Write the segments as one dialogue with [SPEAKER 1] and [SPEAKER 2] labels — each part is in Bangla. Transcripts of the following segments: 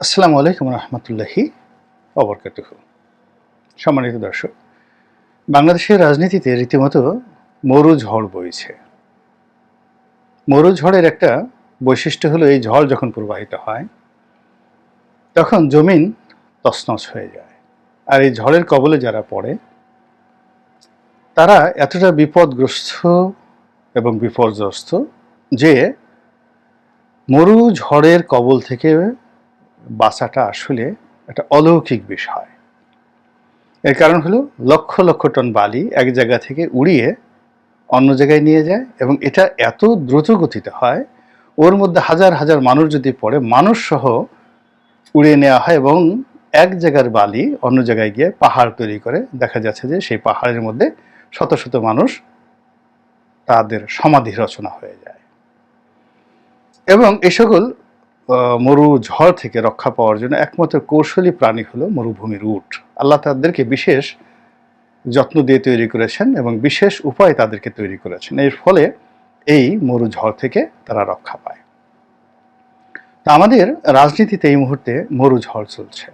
[SPEAKER 1] আসসালামু আলাইকুম রহমতুল্লাহি অবরকাতুহ সম্মানিত দর্শক, বাংলাদেশের রাজনীতিতে রীতিমতো মরু ঝড় বইছে। মরু ঝড়ের একটা বৈশিষ্ট্য হলো এই ঝড় যখন প্রবাহিত হয়, তখন জমিন তছনছ হয়ে যায়। আর এই ঝড়ের কবলে যারা পড়ে, তারা এতটা বিপদগ্রস্ত এবং বিপর্যস্ত যে মরু ঝড়ের কবল থেকে বাঁচাটা আসলে একটা অলৌকিক বিষয়। এর কারণ হলো লক্ষ লক্ষ টন বালি এক জায়গা থেকে উড়িয়ে অন্য জায়গায় নিয়ে যায় এবং এটা এত দ্রুত গতিতে হয়, ওর মধ্যে হাজার হাজার মানুষ যদি পড়ে, মানুষ সহ উড়িয়ে নেওয়া হয় এবং এক জায়গার বালি অন্য জায়গায় গিয়ে পাহাড় তৈরি করে, দেখা যাচ্ছে যে সেই পাহাড়ের মধ্যে শত শত মানুষ তাদের সমাধি রচনা হয়ে যায়। এবং এ সকল মরু ঝড় থেকে রক্ষা পাওয়ার জন্য একমাত্র কৌশলী প্রাণী হলো মরুভূমির উট। আল্লাহ তাদেরকে বিশেষ যত্ন দিয়ে তৈরি করেছেন এবং বিশেষ উপায় তাদেরকে তৈরি করেছেন। এর ফলে এই মরু ঝড় থেকে তারা রক্ষা পায়। তা আমাদের রাজনীতিতে এই মুহূর্তে মরু ঝড় চলছে।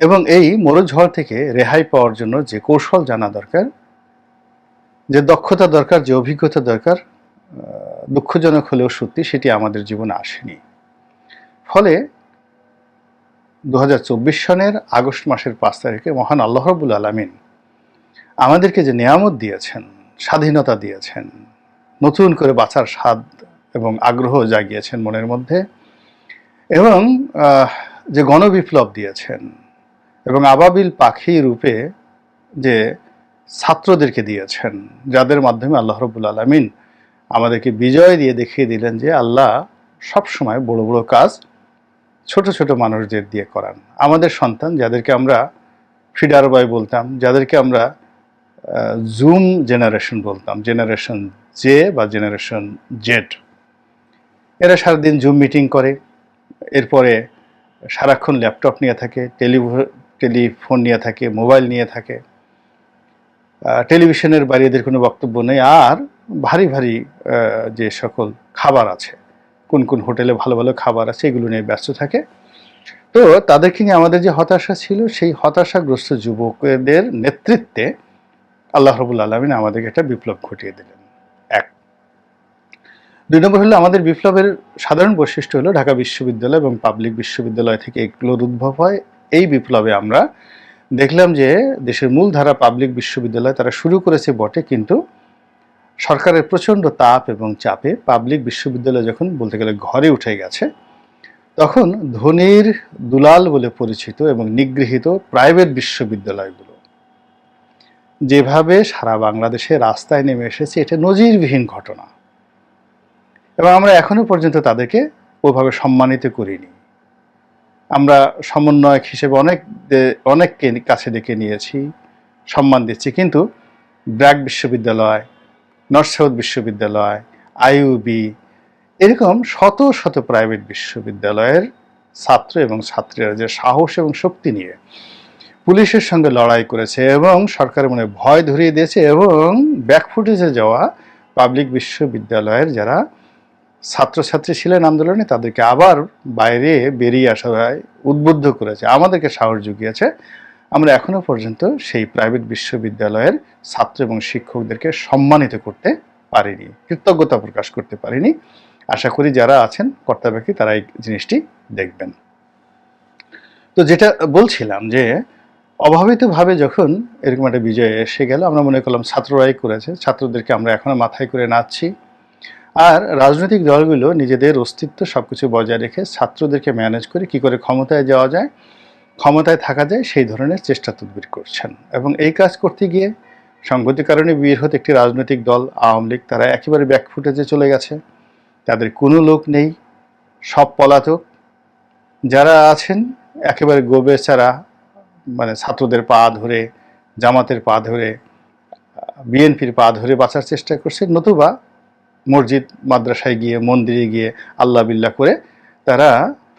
[SPEAKER 1] এবং এই মরু ঝড় থেকে রেহাই পাওয়ার জন্য যে কৌশল জানা দরকার, যে দক্ষতা দরকার, যে অভিজ্ঞতা দরকার দুঃখজনক হলেও সত্যি সেটি আমাদের জীবনে আসেনি। ফলে দু হাজার চব্বিশ সনের আগস্ট মাসের পাঁচ তারিখে মহান আল্লাহ রবুল আলমিন আমাদেরকে যে নিয়ামত দিয়েছেন, স্বাধীনতা দিয়েছেন, নতুন করে বাঁচার স্বাদ এবং আগ্রহ জাগিয়েছেন মনের মধ্যে এবং যে গণবিপ্লব দিয়েছেন এবং আবাবিল পাখি রূপে যে ছাত্রদেরকে দিয়েছেন, যাদের মাধ্যমে আল্লাহ রবুল আলমিন আমাদেরকে বিজয় দিয়ে দেখিয়ে দিলেন যে আল্লাহ সব সময় বড় বড় কাজ ছোট ছোট মানুষদের দিয়ে করান। আমাদের সন্তান যাদেরকে আমরা ফিডার বয় বলতাম, যাদেরকে আমরা জুম জেনারেশন বলতাম, জেনারেশন জে বা জেনারেশন জেড। এরা সারাদিন জুম মিটিং করে, এরপরে সারাক্ষণ ল্যাপটপ নিয়ে থাকে টেলিফোন নিয়ে থাকে, মোবাইল নিয়ে থাকে। টেলিভিশনের বাইরে এদের কোনো বক্তব্য নেই। আর ভারী ভারী যে সকল খাবার আছে, কোন কোন হোটেলে ভালো ভালো খাবার আছে, এগুলো নিয়ে ব্যস্ত থাকে। তো তাদেরকে নিয়ে আমাদের যে হতাশা ছিল, সেই হতাশাগ্রস্ত যুবকদের নেতৃত্বে আল্লাহ রবুল আলমিন আমাদেরকে একটা বিপ্লব ঘটিয়ে দিলেন। এক। দুই নম্বর হলো, আমাদের বিপ্লবের সাধারণ বৈশিষ্ট্য হলো, ঢাকা বিশ্ববিদ্যালয় এবং পাবলিক বিশ্ববিদ্যালয় থেকে এগুলোর উদ্ভব হয়। এই বিপ্লবে আমরা দেখলাম যে, দেশের মূলধারা পাবলিক বিশ্ববিদ্যালয় তারা শুরু করেছে বটে, কিন্তু সরকারের প্রচণ্ড তাপ এবং চাপে পাবলিক বিশ্ববিদ্যালয় যখন বলতে গেলে ঘরে উঠে গেছে, তখন ধনির দুলাল বলে পরিচিত এবং নিগৃহীত প্রাইভেট বিশ্ববিদ্যালয়গুলো, যেভাবে সারা বাংলাদেশে রাস্তায় নেমে এসেছে, এটা নজিরবিহীন ঘটনা। এবং আমরা এখনও পর্যন্ত তাদেরকে ওভাবে সম্মানিত করিনি। আমরা সমন্বয়ক হিসেবে অনেক অনেককে কাছে ডেকে নিয়েছি, সম্মান দিচ্ছি, কিন্তু ব্র্যাক বিশ্ববিদ্যালয় নর্থ বিশ্ববিদ্যালয় আইইউবি এরকম শত শত প্রাইভেট বিশ্ববিদ্যালয়ের ছাত্র এবং ছাত্রীরা যে সাহস এবং শক্তি নিয়ে পুলিশের সঙ্গে লড়াই করেছে এবং সরকারের মনে ভয় ধরিয়ে দিয়েছে এবং ব্যাকফুটেজে যাওয়া পাবলিক বিশ্ববিদ্যালয়ের যারা ছাত্রছাত্রী ছিলেন আন্দোলনে, তাদেরকে আবার বাইরে বেরিয়ে আসা উদ্বুদ্ধ করেছে। আমাদেরকে সাহস জুগিয়েছে। আমরা এখনও পর্যন্ত সেই প্রাইভেট বিশ্ববিদ্যালয়ের ছাত্র এবং শিক্ষকদেরকে সম্মানিত করতে পারিনি, কৃতজ্ঞতা প্রকাশ করতে পারিনি। আশা করি যারা আছেন কর্তাব্যক্তি তারা এই জিনিসটি দেখবেন। তো যেটা বলছিলাম যে, অভাবিতভাবে যখন এরকম একটা বিজয় এসে গেল, আমরা মনে করলাম ছাত্ররাই করেছে, ছাত্রদেরকে আমরা এখনও মাথায় করে নাচছি। আর রাজনৈতিক দলগুলো নিজেদের অস্তিত্ব সবকিছু বজায় রেখে ছাত্রদেরকে ম্যানেজ করে কি করে ক্ষমতায় যাওয়া যায় ক্ষমতায় থাকা যায়, সেই ধরনের চেষ্টা তদবির করছেন। এবং এই কাজ করতে গিয়ে সংগতির কারণে বৃহৎ একটি রাজনৈতিক দল, আওয়ামী লীগ, তারা একেবারে ব্যাকফুটেজে চলে গেছে। তাদের কোনো লোক নেই, সব পলাতক। যারা আছেন, একেবারে গোবে ছাড়া মানে ছাত্রদের পা ধরে, জামাতের পা ধরে, বিএনপির পা ধরে বাঁচার চেষ্টা করছে, নতুবা মসজিদ, মাদ্রাসায় গিয়ে, মন্দিরে গিয়ে, আল্লাহ বিল্লাহ করে তারা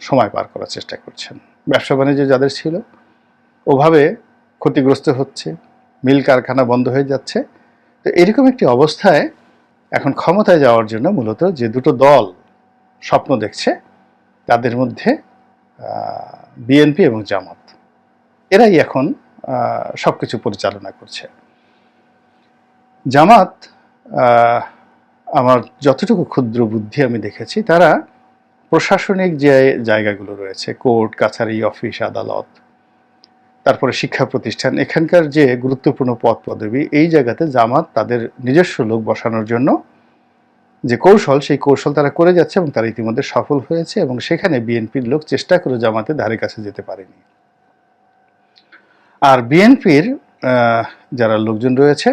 [SPEAKER 1] সময় পার করার চেষ্টা করছেন। ব্যবসা বাণিজ্য যাদের ছিল, ওভাবে ক্ষতিগ্রস্ত হচ্ছে, মিল কারখানা বন্ধ হয়ে যাচ্ছে। তো এরকম একটি অবস্থায় এখন ক্ষমতায় যাওয়ার জন্য মূলত যে দুটো দল স্বপ্ন দেখছে, তাদের মধ্যে বিএনপি এবং জামাত। এরাই এখন সব কিছু পরিচালনা করছে। জামাত আমার যতটুকু ক্ষুদ্র বুদ্ধি আমি দেখেছি, তারা প্রশাসনিক যে জায়গাগুলো রয়েছে, কোর্ট, কাছারি, অফিস, আদালত, তারপরে শিক্ষা প্রতিষ্ঠান, এখানকার যে গুরুত্বপূর্ণ পদ পদবি, এই জায়গাতে জামাত তাদের নিজস্ব লোক বসানোর জন্য যে কৌশল, সেই কৌশল তারা করে যাচ্ছে এবং তারা ইতিমধ্যে সফল হয়েছে এবং সেখানে বিএনপির লোক চেষ্টা করে জামাতে ধারে কাছে যেতে পারেনি। আর বিএনপির যারা লোকজন রয়েছে,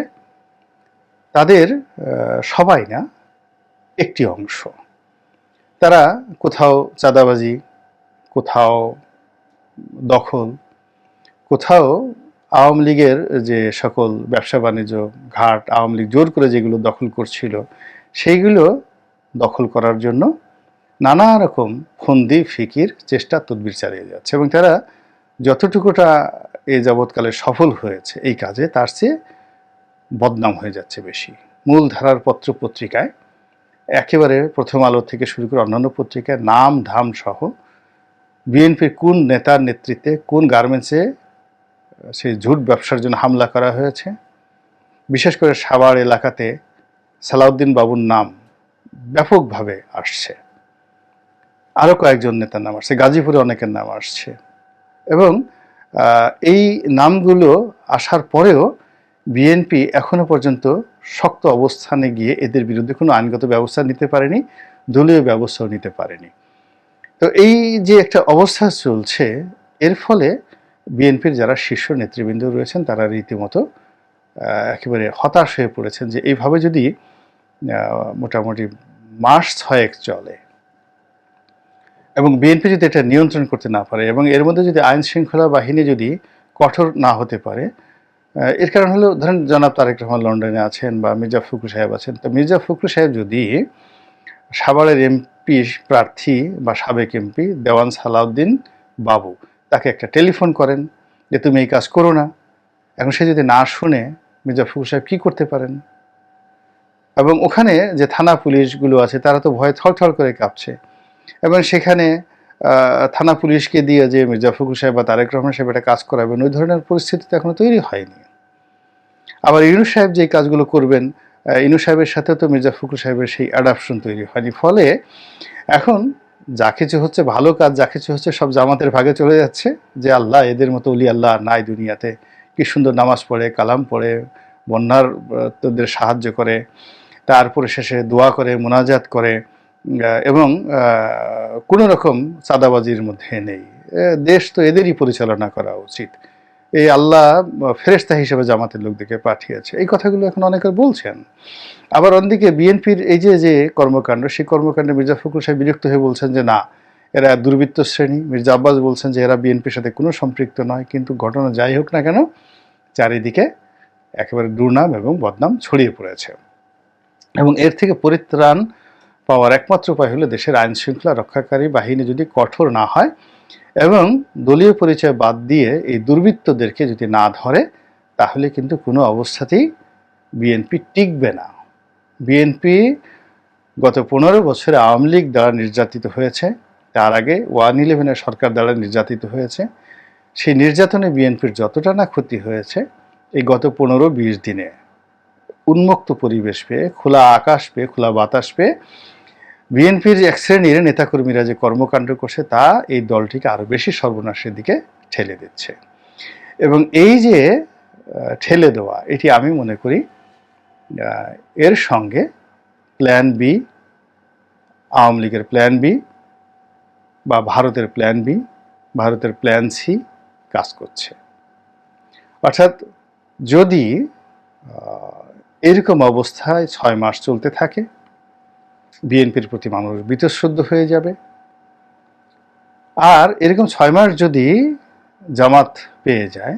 [SPEAKER 1] তাদের সবাই না, একটি অংশ। তারা কোথাও চাঁদাবাজি, কোথাও দখল, কোথাও আওয়ামী লীগের যে সকল ব্যবসা বাণিজ্য ঘাট, আওয়ামী লীগ জোর করে যেগুলো দখল করছিল, সেইগুলো দখল করার জন্য নানা রকম ফন্দি, ফিকির, চেষ্টা, তদবির চালিয়ে যাচ্ছে এবং তারা যতটুকুটা এ যাবৎকালে সফল হয়েছে এই কাজে, তার চেয়ে বদনাম হয়ে যাচ্ছে বেশি। মূল ধারার পত্র পত্রিকায় একেবারে প্রথম আলো থেকে শুরু করে অন্যান্য পত্রিকায় নাম, ধাম সহ বিএনপির কোন নেতার নেতৃত্বে কোন গার্মেন্টসে সেই ঝুট ব্যবসার জন্য হামলা করা হয়েছে? বিশেষ করে সাভার এলাকাতে সালাউদ্দিন বাবুর নাম ব্যাপকভাবে আসছে। আরও কয়েকজন নেতার নাম আসছে, গাজীপুরে অনেকের নাম আসছে। এবং এই নামগুলো আসার পরেও বিএনপি এখনও পর্যন্ত শক্ত অবস্থানে গিয়ে এদের বিরুদ্ধে কোনো আইনগত ব্যবস্থা নিতে পারেনি, দলীয় ব্যবস্থাও নিতে পারেনি। তো এই যে একটা অবস্থা চলছে, এর ফলে বিএনপির যারা শীর্ষ নেতৃবৃন্দ রয়েছেন, তারা রীতিমতো একেবারে হতাশ হয়ে পড়েছেন যে এইভাবে যদি মোটামুটি মাস ছয়েক চলে এবং বিএনপি যদি এটা নিয়ন্ত্রণ করতে না পারে এবং এর মধ্যে যদি আইন শৃঙ্খলা বাহিনী যদি কঠোর না হতে পারে এর কারণ হলো, ধরেন জনাব তারেক রহমান লন্ডনে আছেন বা মির্জা ফখরুল সাহেব আছেন। তো মির্জা ফখরুল সাহেব যদি সাভারের এমপি প্রার্থী বা সাবেক এমপি দেওয়ান সালাউদ্দিন বাবু, তাকে একটা টেলিফোন করেন যে, তুমি এই কাজ করো না। এখন সে যদি না শুনে, মির্জা ফখরুল সাহেব কী করতে পারেন? এবং ওখানে যে থানা পুলিশগুলো আছে, তারা তো ভয়ে থরথর করে কাঁপছে। এবং সেখানে থানা পুলিশকে দিয়ে যে মির্জা ফখরুল সাহেব বা তারেক রহমান সাহেব এটা কাজ করাবেন, ওই ধরনের পরিস্থিতি তো এখনও তৈরি হয়নি। আবার ইনু সাহেব যে কাজগুলো করবেন ইনু সাহেবের সাথে তো মির্জা ফখরুল সাহেবের সেই অ্যাডাপশন তৈরি হয়নি। ফলে এখন যা কিছু হচ্ছে, ভালো কাজ, যা কিছু হচ্ছে, সব জামাতের ভাগে চলে যাচ্ছে যে আল্লাহ, এদের মতো উলি আল্লাহ নাই দুনিয়াতে। কি সুন্দর নামাজ পড়ে, কালাম পড়ে, বন্যার তোদের সাহায্য করে, তারপরে শেষে দোয়া করে, মোনাজাত করে এবং কোনো রকম চাঁদাবাজির মধ্যে নেই। দেশ তো এদেরই পরিচালনা করা উচিত। এই আল্লাহ ফেরেস্তা হিসেবে জামাতের লোকদেরকে পাঠিয়েছে। এই কথাগুলো এখন অনেকে বলছেন। আবার অন্যদিকে বিএনপির এই যে যে কর্মকাণ্ড, সেই কর্মকাণ্ডে মির্জা ফখরুল সাহেব বিরক্ত হয়ে বলছেন যে, না, এরা দুর্বৃত্ত শ্রেণি। মির্জা আব্বাস বলছেন যে, এরা বিএনপির সাথে কোনো সম্পৃক্ত নয়। কিন্তু ঘটনা যাই হোক না কেন, চারিদিকে একেবারে দুর্নাম এবং বদনাম ছড়িয়ে পড়েছে। এবং এর থেকে পরিত্রাণ পাওয়ার একমাত্র উপায় হলো দেশের আইন শৃঙ্খলা রক্ষাকারী বাহিনী যদি কঠোর না হয় এবং দলীয় পরিচয় বাদ দিয়ে এই দুর্বৃত্তদেরকে যদি না ধরে, তাহলে কিন্তু কোনো অবস্থাতেই বিএনপি টিকবে না। বিএনপি গত পনেরো বছরে আওয়ামী লীগ দ্বারা নির্যাতিত হয়েছে, তার আগে ওয়ান ইলেভেনের সরকার দ্বারা নির্যাতিত হয়েছে। সেই নির্যাতনে বিএনপির যতটা না ক্ষতি হয়েছে, এই গত পনেরো বিশ দিনে উন্মুক্ত পরিবেশ পেয়ে, খোলা আকাশ পেয়ে, খোলা বাতাস পেয়ে বিএনপির এক শ্রেণির নেতাকর্মীরা যে কর্মকাণ্ড করছে, তা এই দলটিকে আরও বেশি সর্বনাশের দিকে ঠেলে দিচ্ছে। এবং এই যে ঠেলে দেওয়া, এটি আমি মনে করি এর সঙ্গে প্ল্যান বি আওয়ামী লীগের প্ল্যান বি বা ভারতের প্ল্যান বি ভারতের প্ল্যান সি কাজ করছে। অর্থাৎ যদি এরকম অবস্থায় ছয় মাস চলতে থাকে বিএনপির প্রতি মানুষ বীতশ্রদ্ধ হয়ে যাবে। আর এরকম ছয় মাস যদি জামাত পেয়ে যায়,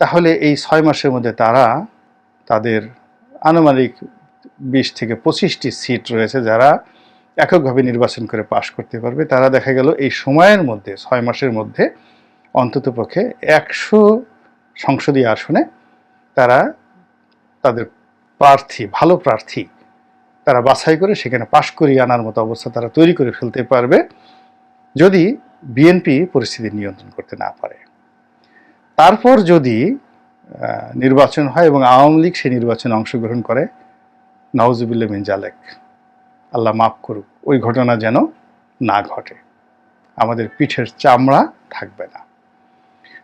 [SPEAKER 1] তাহলে এই ছয় মাসের মধ্যে তারা তাদের আনুমানিক বিশ থেকে পঁচিশটি সিট রয়েছে যারা এককভাবে নির্বাচন করে পাশ করতে পারবে। তারা দেখা গেল এই সময়ের মধ্যে, ছয় মাসের মধ্যে অন্ততপক্ষে একশো সংসদীয় আসনে তারা তাদের প্রার্থী, ভালো প্রার্থী তারা বাছাই করে সেখানে পাশ করিয়ে আনার মতো অবস্থা তারা তৈরি করে ফেলতে পারবে যদি বিএনপি পরিস্থিতি নিয়ন্ত্রণ করতে না পারে। তারপর যদি নির্বাচন হয় এবং আওয়ামী লীগ সেই নির্বাচনে অংশগ্রহণ করে নওয়াজুবিল্লা মিন জালেক, আল্লাহ মাফ করুক, ওই ঘটনা যেন না ঘটে। আমাদের পিঠের চামড়া থাকবে না।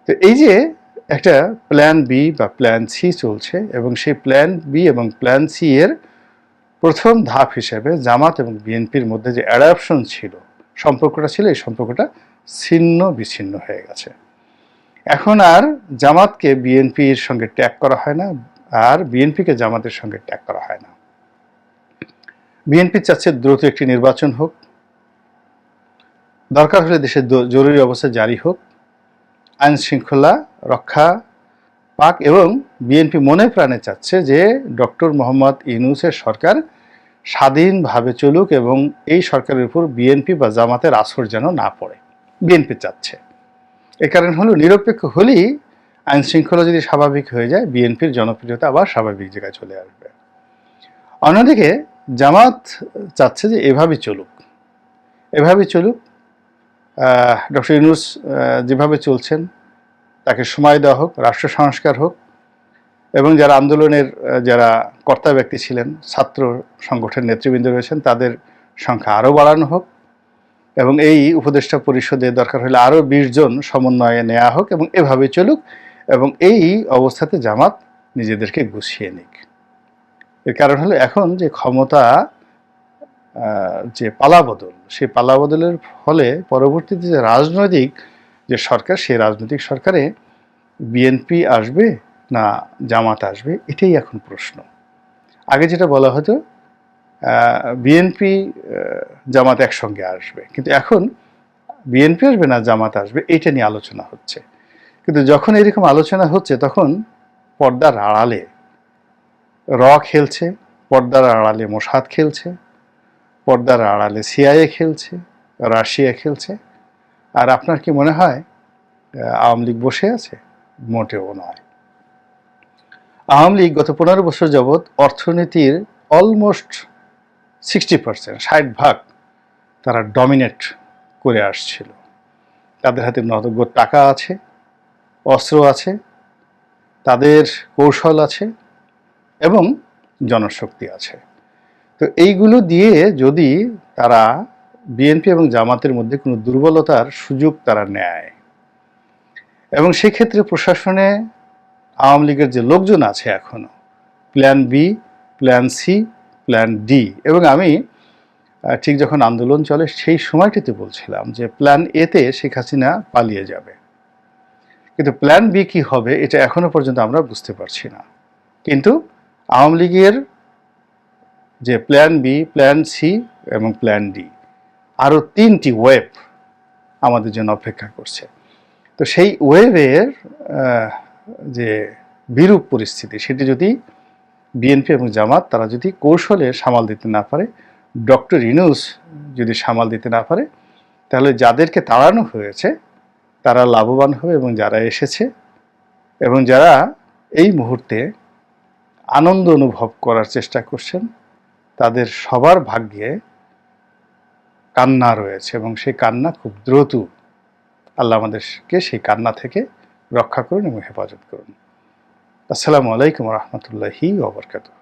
[SPEAKER 1] তো এই যে একটা প্ল্যান বি বা প্ল্যান সি চলছে এবং সেই প্ল্যান বি এবং প্ল্যান সি এর প্রথম ধাপ হিসেবে জামাত এবং বিএনপির মধ্যে যে অ্যাডাপশন ছিল, সম্পর্কটা ছিল, এই সম্পর্কটা ছিন্ন বিচ্ছিন্ন হয়ে গেছে। এখন আর জামাতকে বিএনপির সঙ্গে ট্যাগ করা হয় না, আর বিএনপিকে জামাতের সঙ্গে ট্যাগ করা হয় না। বিএনপি চাচ্ছে দ্রুত একটি নির্বাচন হোক। দরকার হলে দেশের জরুরি অবস্থা জারি হোক। আইন শৃঙ্খলা রক্ষা পাক এবং বিএনপি মনে প্রাণে চাচ্ছে যে ডক্টর মোহাম্মদ ইউনুসের সরকার স্বাধীনভাবে চলুক এবং এই সরকারের উপর বিএনপি বা জামাতের আসর যেন না পড়ে। বিএনপি চাচ্ছে। এ কারণ হলো নিরপেক্ষ হলেই আইন শৃঙ্খলা যদি স্বাভাবিক হয়ে যায়, বিএনপির জনপ্রিয়তা আবার স্বাভাবিক জায়গায় চলে আসবে। অন্যদিকে জামাত চাচ্ছে যে এভাবে চলুক। এভাবে চলুক ডক্টর ইউনুস যেভাবে চলছেন তাকে সময় দেওয়া হোক, রাষ্ট্র সংস্কার হোক এবং যারা আন্দোলনের যারা কর্তা ব্যক্তি ছিলেন, ছাত্র সংগঠনের নেতৃবৃন্দ রয়েছেন, তাদের সংখ্যা আরও বাড়ানো হোক এবং এই উপদেষ্টা পরিষদে দরকার হলে আরও বিশ জন সমন্বয়ে নেওয়া হোক এবং এভাবে চলুক এবং এই অবস্থাতে জামাত নিজেদেরকে গুছিয়ে নিক। এর কারণ হলো এখন যে ক্ষমতা যে পালাবদল, সেই পালাবদলের ফলে পরবর্তীতে যে রাজনৈতিক যে সরকার, সে রাজনৈতিক সরকারে বিএনপি আসবে না জামাত আসবে, এটাই এখন প্রশ্ন। আগে যেটা বলা হতো বিএনপি জামাত একসঙ্গে আসবে, কিন্তু এখন বিএনপি আসবে না, জামাত আসবে এটা নিয়ে আলোচনা হচ্ছে। কিন্তু যখন এরকম আলোচনা হচ্ছে, তখন পর্দার আড়ালে র খেলছে, পর্দার আড়ালে মোসাদ খেলছে, পর্দার আড়ালে সিআইএ খেলছে, রাশিয়া খেলছে। আর আপনার কি মনে হয় আওয়ামী লীগ বসে আছে? মোটেও নয়। আওয়ামী লীগ গত পনেরো বছর যাবৎ অর্থনীতির অলমোস্ট সিক্সটি পার্সেন্ট ষাট ভাগ তারা ডমিনেট করে আসছিল। তাদের হাতে নগদ টাকা আছে, অস্ত্র আছে, তাদের কৌশল আছে এবং জনশক্তি আছে। তো এইগুলো দিয়ে যদি তারা বিএনপি এবং জামাতের মধ্যে কোনো দুর্বলতার সুযোগ তারা নেয়। এবং সেক্ষেত্রে প্রশাসনে আওয়ামী লীগের যে লোকজন আছে এখনও plan B plan C plan D এবং আমি ঠিক যখন আন্দোলন চলে সেই সময়টিতে বলছিলাম যে প্ল্যান এতে শেখ হাসিনা পালিয়ে যাবে। কিন্তু প্ল্যান বি কি হবে এটা এখনও পর্যন্ত আমরা বুঝতে পারছি না। কিন্তু আওয়ামী লীগের যে প্ল্যান বি প্ল্যান সি এবং প্ল্যান ডি আরও তিনটি ওয়েব আমাদের জন্য অপেক্ষা করছে। তো সেই ওয়েবের যে বিরূপ পরিস্থিতি, সেটি যদি বিএনপি এবং জামাত তারা যদি কৌশলে সামাল দিতে না পারে, ডক্টর ইনুস যদি সামাল দিতে না পারে, তাহলে যাদেরকে তাড়ানো হয়েছে, তারা লাভবান হবে এবং যারা এসেছে এবং যারা এই মুহূর্তে আনন্দ অনুভব করার চেষ্টা করছেন, তাদের সবার ভাগ্যে কান্না রয়েছে এবং সেই কান্না খুব দ্রুত আল্লাহ আমাদেরকে সেই কান্না থেকে রক্ষা করুন এবং হেফাজত করুন। আসসালামু আলাইকুম রহমতুল্লাহি ওবরকাতুহ